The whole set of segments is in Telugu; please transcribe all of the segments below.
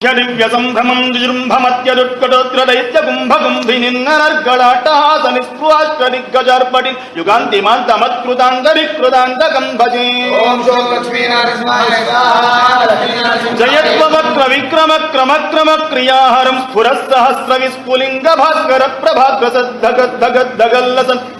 దివ్యసంభ్రమం జృంభమత్యదుట్కటోత్రదైత్యకుంభగుంభినిన్ననర్గళాట్టహాసనిస్పృహాష్టదిగ్గజార్పటి యుగాంతిమాంతమత్కృతాంతరికృతాంతకం భజే ఓం శోం లక్ష్మీనారసింహాయ స్వాహా లక్ష్మీనారసింహాయ జయత్వవక్ర విక్రమ క్రమ క్రమ క్రియాహరం స్ఫురస్సహస్ర విస్ఫులింగ భాస్కర ప్రభాగ్రసద్ధగద్ధగద్ధగల్లసన్ మహద్భ్రమస్తు దర్శనోన్మదే భవిస్వరూప వృద్ధవత్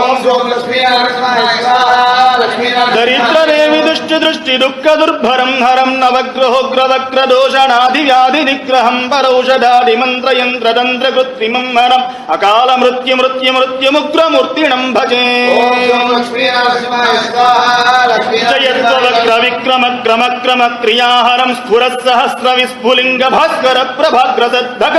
ఓం శోం లక్ష్మీనారసింహాయ స్వాహా లక్ష్మీనారసింహాయ దరిద్రనేమి దృష్టి దృష్టి దుఃఖ దుర్భరం హరం నవగ్రహోగ్రవక్ర దోషణాది వ్యాధి నిగ్రహం పరౌషధాది మంత్రయంత్ర తంత్ర కృత్రిమం హరం అకాల మృత్యు మృత్యు మృత్యుముగ్రమూర్తిణం భజే. లక్ష్మీనారసింహాయ విక్రమ క్రమ క్రమ క్రియాహరం స్ఫుర సహస్ర విస్ఫులింగ భాస్కర ప్రభాగ్రసద్ధగద్ధగల్లసన్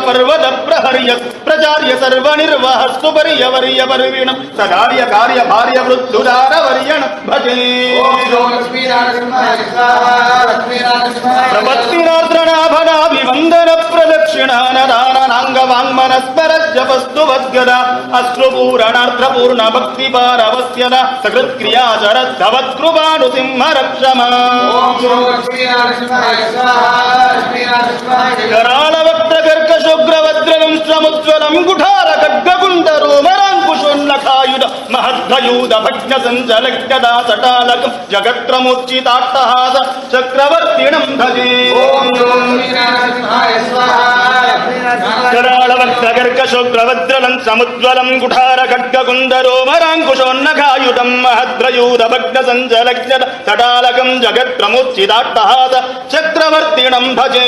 పర్వత ప్రహర్య ప్రచార్య సర్వ నిర్వహస్తు పర్య వర్య పర్విణం సదార్య కార్య భార్య వృద్ధుదార వర్యణ భజే. ఓం శోం లక్ష్మీనారసింహాయ స్వాహా లక్ష్మీనారసింహాయ ప్రపత్తినార్ద్రనాభనాభివందన ప్రదక్షిణానదానాంగ వాంగ్మనస్మర జపస్తు వద్గద అశ్రుపూరణార్ద్రపూర్ణ భక్తి పారవస్యద సకృత్క్రియాచరద్ధవత్కృపాను సింహ రక్షమా కరాళ వక్ర కర్కశుగ్రవద్రం సముజ్వలం కుఠార ఖడ్గకుండరో మరాంకుశోన్నఖాయుధ మహద్భయూధ భగ్న సంచలగ్గదా సటాలకం జగత్రముచ్చితాట్టహాస చక్రవర్తిణం భజే. ఓం శోం లక్ష్మీనారసింహాయ స్వాహా. లక్ష్మీనారసింహాయ కరాళ వక్ర కర్కశుగ్రవద్రం సముజ్వలం కుఠార ఖడ్గకుండరో మరాంకుశోన్నఖాయుధం మహద్భయూధ భగ్న సంచలగ్గద సటాలకం జగత్రముచ్చితాట్టహాస చక్రవర్తిణం భజే.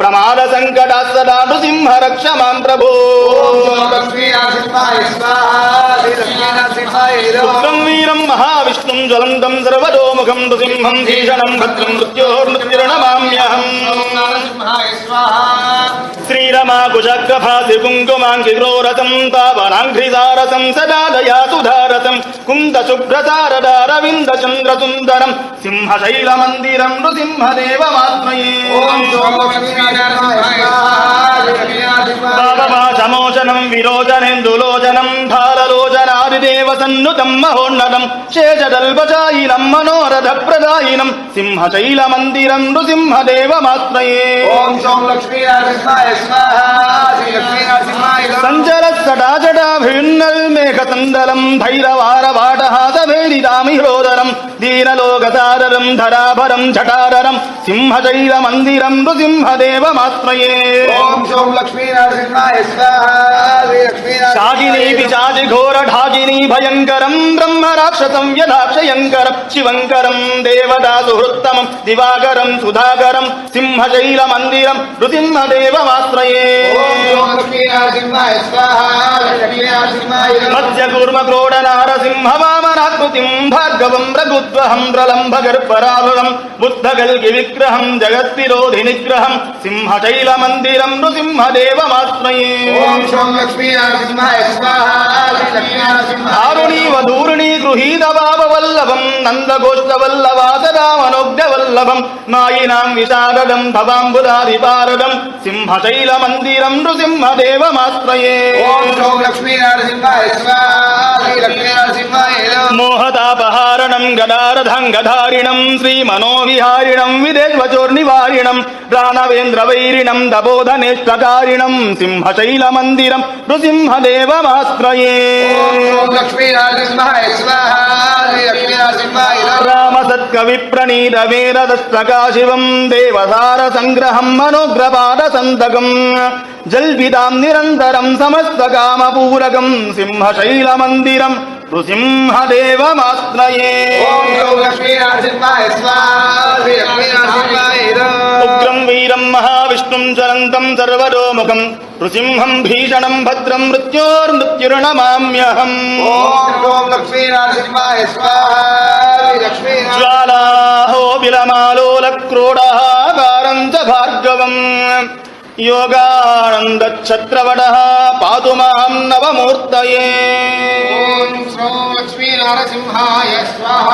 ప్రమాద సంకటా సదా నృసింహ రక్ష మాం ప్రభో. ఉగ్రం వీరం మహావిష్ణుం జ్వలంతం సర్వతోముఖం నృసింహం భీషణం భద్రం మృత్యోర్మృత్యుర్నమామ్యహం నరసింహాయ స్వాహా శ్రీరమా సదా నృసింహదేవమాత్మయే. ఓం సమోచనం విరోచనేందులోచనం భారలోచనాదిదేవ సన్నుతం మహోన్నతం శేషదల్పచాయినం మనోరథ ప్రదాయినం సింహశైల మందిరం నృసింహదేవమాత్మయే ఓం శోం లక్ష్మీనారసింహాయ స్వాహా లక్ష్మీనారసింహాయ సంచరస్తడాజడాభిన్నల్ మేఘతందలం దీనలోకసాదరం ధరాభరం జటారరం సింహశైల మందిరం నృసింహదేవమాత్మయే ఓం శోం లక్ష్మీనారసింహాయ స్వాహా లక్ష్మీనారసింహాయ శాగిని పిశాచి ఘోర ఢాకిని భయంకరం బ్రహ్మ రాక్షసం యథాక్షయంకరం శివంకరం దేవతా సుహృత్తమం దివాకరం సుధాకరం సింహశైల మందిరం నృసింహదేవమాశ్రయే మధ్య కూర్మ క్రోడ నారసింహ వామనాకృతిం భార్గవం రఘుద్వహం గర్భరాలులం బుద్ధ గల్గి విగ్రహం జగత్తిరోధి నిగ్రహం సింహశైల మందిరం స్వాహా లక్ష్మీనారసింహాయ దారుణీవ దూరుణీ గృహీత వల్లభం నందగోష్ఠవల్లభాసరామనోగ్రవల్లభం మాయినాం విశారదం భవాంబుదాదిపారదం సింహశైల మందిరం ఓం లక్ష్మీనారసింహాయ స్వాహా లక్ష్మీనారసింహాయ మోహతాపహారణం గదారథంగధారిణం శ్రీమనోవిహారిణం విదేశ్వచోర్నివారిణం ప్రాణవేంద్రవైరిణం దబోధనేష్టకారిణం సింహశైల మందిరం నృసింహదేవమాశ్రయే. ఓం శోం లక్ష్మీనారసింహాయ స్వాహా లక్ష్మీనారసింహాయ రామసత్కవి ప్రణీత వేదదస్తకాశివం దేవసార సంగ్రహం మనోగ్రపాద సంతకం జల్పితాం నిరంతరం సమస్త కామపూరకం సింహశైల మందిరం నృసింహదేవమాశ్రయే. ఉగ్రం వీరం మహావిష్ణుం జ్వలంతం సర్వతోముఖం నృసింహం భీషణం భద్రం లక్ష్మీనరసింహాయ జ్వాలాహో విలమాలోల క్రోడాకారం చ భార్గవం యోగానందఛత్రవడ పాతు మాం నవమూర్తయే ఓం శ్రో లక్ష్మీనరసింహాయ స్వాహ